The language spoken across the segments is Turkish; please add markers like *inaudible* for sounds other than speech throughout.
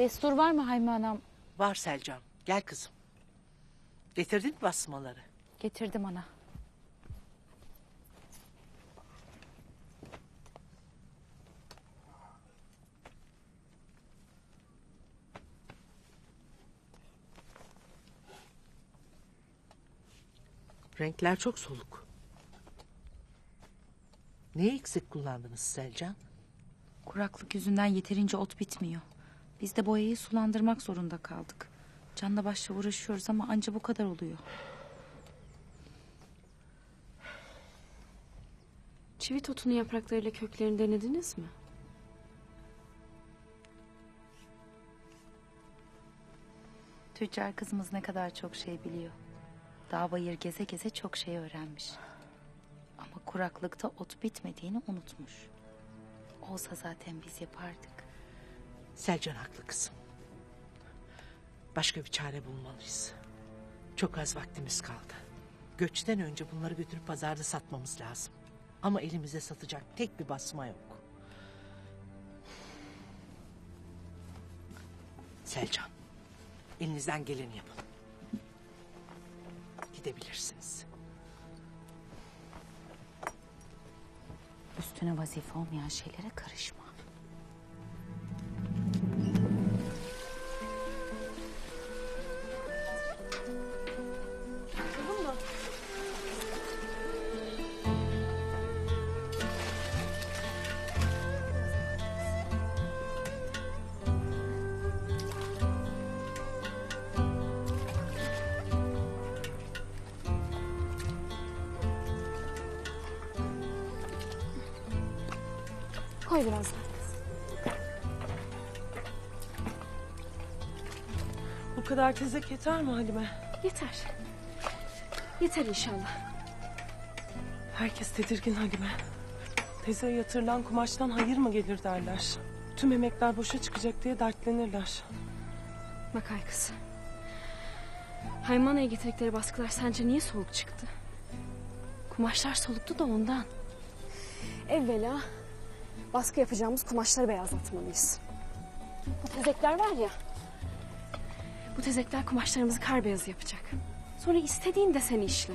Destur var mı Hayme Anam? Var Selcan. Gel kızım. Getirdin mi basmaları? Getirdim ana. Renkler çok soluk. Neyi eksik kullandınız Selcan? Kuraklık yüzünden yeterince ot bitmiyor. Biz de boyayı sulandırmak zorunda kaldık. Canla başla uğraşıyoruz ama anca bu kadar oluyor. Çivit otunun yapraklarıyla köklerini denediniz mi? Tüccar kızımız ne kadar çok şey biliyor. Dağ bayır geze geze çok şey öğrenmiş. Ama kuraklıkta ot bitmediğini unutmuş. Olsa zaten biz yapardık. Selcan haklı kızım. Başka bir çare bulmalıyız. Çok az vaktimiz kaldı. Göçten önce bunları götürüp pazarda satmamız lazım. Ama elimize satacak tek bir basma yok. Selcan, elinizden geleni yapın. Gidebilirsiniz. Üstüne vazife olmayan şeylere karışma. Koy biraz daha. Bu kadar tezek yeter mi Halime? Yeter. Yeter inşallah. Herkes tedirgin Halime. Tezeye yatırılan kumaştan hayır mı gelir derler. Tüm emekler boşa çıkacak diye dertlenirler. Bak ay kız. Haymana'ya getirdikleri baskılar sence niye soluk çıktı? Kumaşlar soluktu da ondan. Evvela baskı yapacağımız kumaşları beyazlatmalıyız. Bu tezekler var ya. Bu tezekler kumaşlarımızı kar beyazı yapacak. Sonra istediğin deseni işle.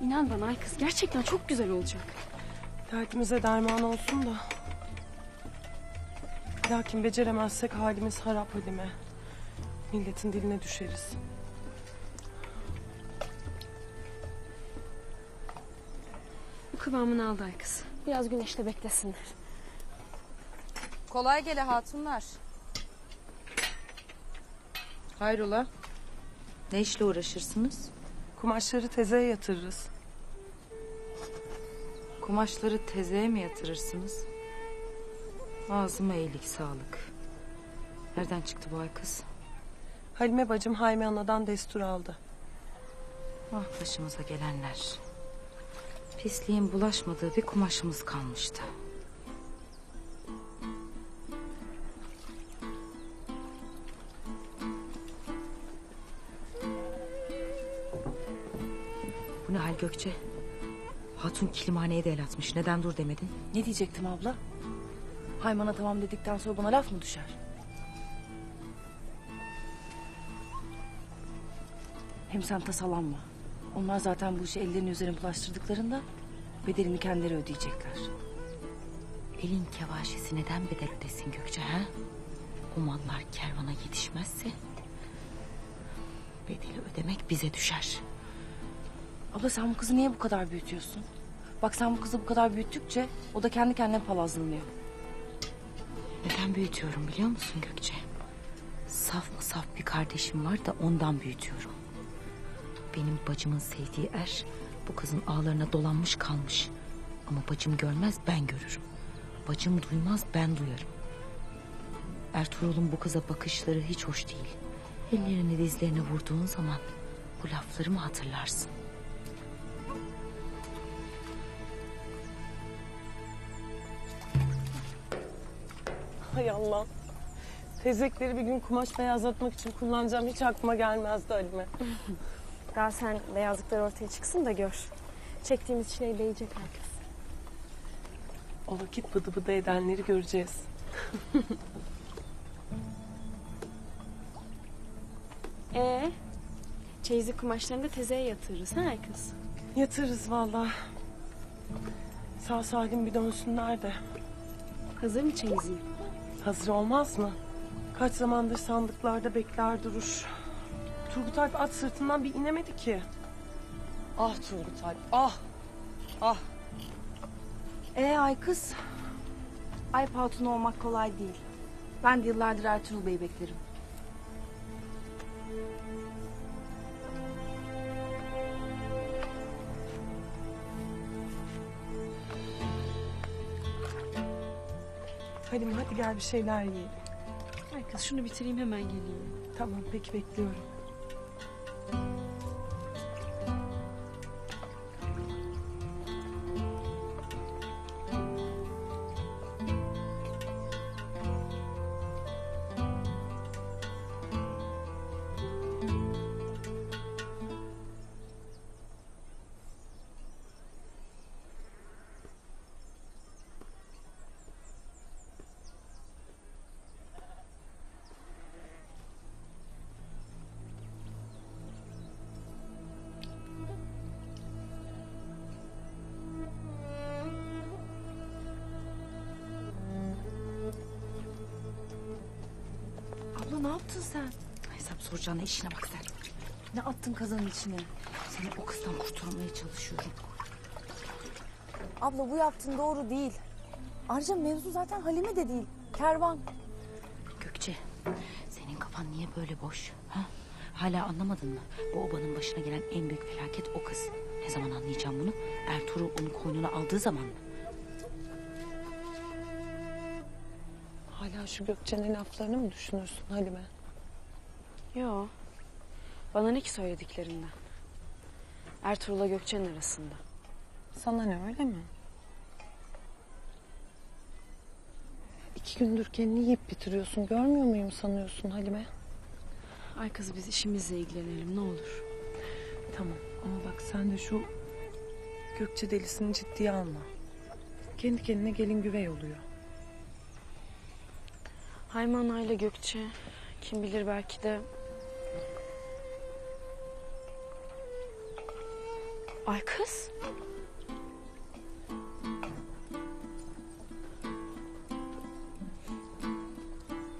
İnan bana ay kız gerçekten çok güzel olacak. Derdimize derman olsun da. Lakin beceremezsek halimiz harap Halime. Milletin diline düşeriz. Bu kıvamını aldı ay kız. Biraz güneşte beklesinler. Kolay gele hatunlar. Hayrola? Ne işle uğraşırsınız? Kumaşları tezeye yatırırız. Kumaşları tezeye mi yatırırsınız? Ağzıma iyilik sağlık. Nereden çıktı bu ay kız? Halime bacım Hayme Ana'dan destur aldı. Ah başımıza gelenler. Pisliğin bulaşmadığı bir kumaşımız kalmıştı. Hal Gökçe? Hatun kilimhaneye de el atmış. Neden dur demedin? Ne diyecektim abla? Haymana tamam dedikten sonra bana laf mı düşer? Hem sen tasalanma. Onlar zaten bu işi ellerinin üzerine bulaştırdıklarında bedelini kendileri ödeyecekler. Elin kevaşesi neden bedel ödesin Gökçe ha? O mallar kervana yetişmezse... ...bedeli ödemek bize düşer. Abla sen bu kızı niye bu kadar büyütüyorsun? Bak sen bu kızı bu kadar büyüttükçe o da kendi kendine palazlanıyor. Neden büyütüyorum biliyor musun Gökçe? Saf mı saf bir kardeşim var da ondan büyütüyorum. Benim bacımın sevdiği er bu kızın ağlarına dolanmış kalmış. Ama bacım görmez ben görürüm. Bacım duymaz ben duyarım. Ertuğrul'un bu kıza bakışları hiç hoş değil. Ellerini dizlerine vurduğun zaman bu laflarımı hatırlarsın. Hay Allah. Tezekleri bir gün kumaş beyazlatmak için kullanacağım hiç aklıma gelmezdi Halime. *laughs* Daha sen beyazlıklar ortaya çıksın da gör. Çektiğimiz çileyi değecek herkes. O vakit bıdı bıdı edenleri göreceğiz. *laughs* Ee, çeyizlik kumaşlarını da tezeye yatırırız ha kız? Yatırız vallahi. Sağ salim bir dönsünler de. Hazır mı çeyizin? Hazır olmaz mı? Kaç zamandır sandıklarda bekler durur. Turgut Alp at sırtından bir inemedi ki. Ah Turgut Alp ah. Ah. Ee ay kız. Alp Hatun olmak kolay değil. Ben de yıllardır Ertuğrul Bey'i beklerim. Halim hadi gel bir şeyler yiyelim. Ay kız şunu bitireyim hemen geleyim. Tamam peki bekliyorum. Ne yaptın sen? Hesap soracağına işine bak sen. Ne attın kazanın içine? Seni o kızdan kurtarmaya çalışıyorum. Abla bu yaptığın doğru değil. Ayrıca mevzu zaten Halime de değil. Kervan. Gökçe, senin kafan niye böyle boş? Ha? Hala anlamadın mı? Bu obanın başına gelen en büyük felaket o kız. Ne zaman anlayacağım bunu? Ertuğrul onu koynuna aldığı zaman mı? Hala şu Gökçe'nin laflarını mı düşünürsün Halime? Yo. Bana ne ki söylediklerinden? Ertuğrul'la Gökçe'nin arasında. Sana ne öyle mi? İki gündür kendini yiyip bitiriyorsun. Görmüyor muyum sanıyorsun Halime? Ay kız biz işimizle ilgilenelim ne olur. Tamam ama bak sen de şu Gökçe delisini ciddiye alma. Kendi kendine gelin güvey oluyor. Hayman Ayla Gökçe. Kim bilir belki de... Ay kız.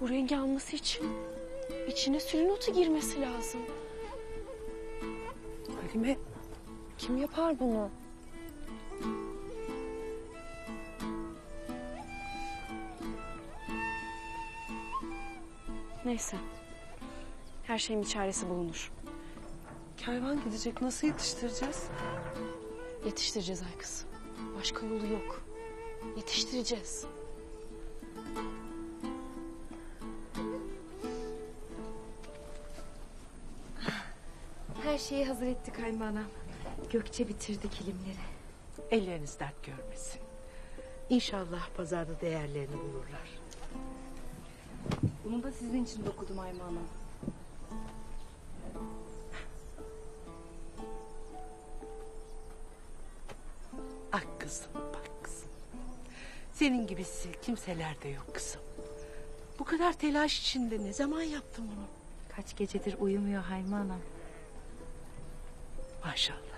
Bu rengi alması için içine sülün otu girmesi lazım. Halime kim yapar bunu? Neyse. Her şeyin bir çaresi bulunur. Kervan gidecek nasıl yetiştireceğiz? Yetiştireceğiz ay kız. Başka yolu yok. Yetiştireceğiz. Her şeyi hazır ettik Haymanam. Gökçe bitirdi kilimleri. Elleriniz dert görmesin. İnşallah pazarda değerlerini bulurlar. Bunu da sizin için dokudum Ayma Hanım. Ah kızım bak kızım. Senin gibisi kimselerde yok kızım. Bu kadar telaş içinde ne zaman yaptın bunu? Kaç gecedir uyumuyor Hayma Hanım. Maşallah.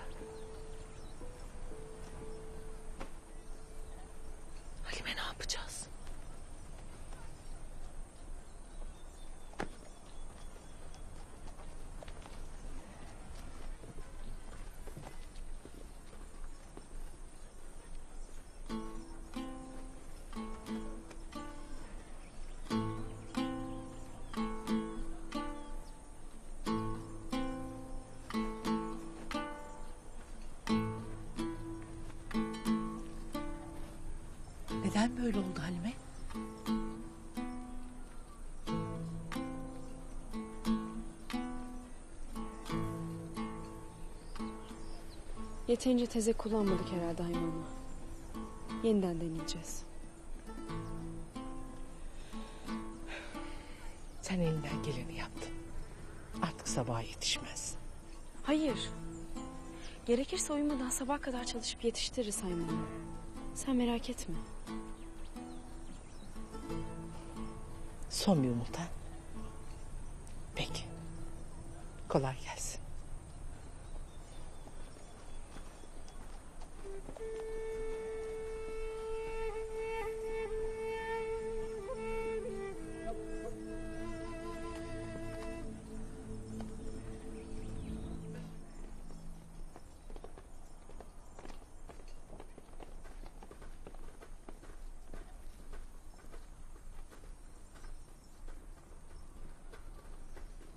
Böyle oldu Halime? Yeterince teze kullanmadık herhalde hayvanla. Yeniden deneyeceğiz. Sen elinden geleni yaptın. Artık sabaha yetişmez. Hayır. Gerekirse uyumadan sabah kadar çalışıp yetiştiririz hayvanı. Sen merak etme. Son bir umut ha? Peki. Kolay gelsin.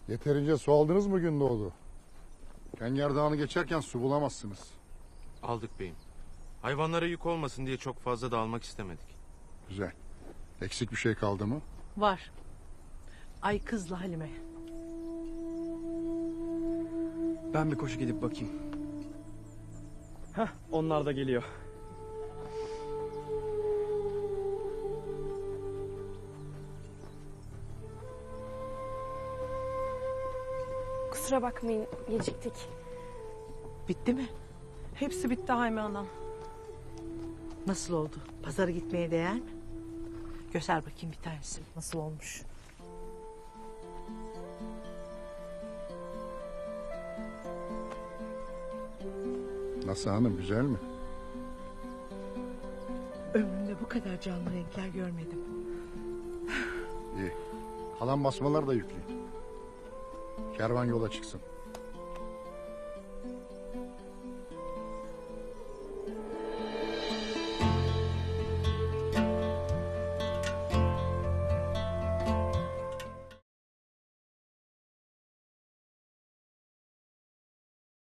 Yeterince su aldınız mı gün doğdu? Kenger Dağı'nı geçerken su bulamazsınız. Aldık beyim. Hayvanlara yük olmasın diye çok fazla da almak istemedik. Güzel. Eksik bir şey kaldı mı? Var. Ay kızla Halime. Ben bir koşu gidip bakayım. Heh, onlar da geliyor. Kusura bakmayın geciktik. Bitti mi? Hepsi bitti Hayme Hanım. Nasıl oldu? Pazara gitmeye değer mi? Göster bakayım bir tanesini. Nasıl olmuş? Nasıl hanım güzel mi? Ömrümde bu kadar canlı renkler görmedim. İyi. Kalan basmalar da yüklü. Kervan yola çıksın.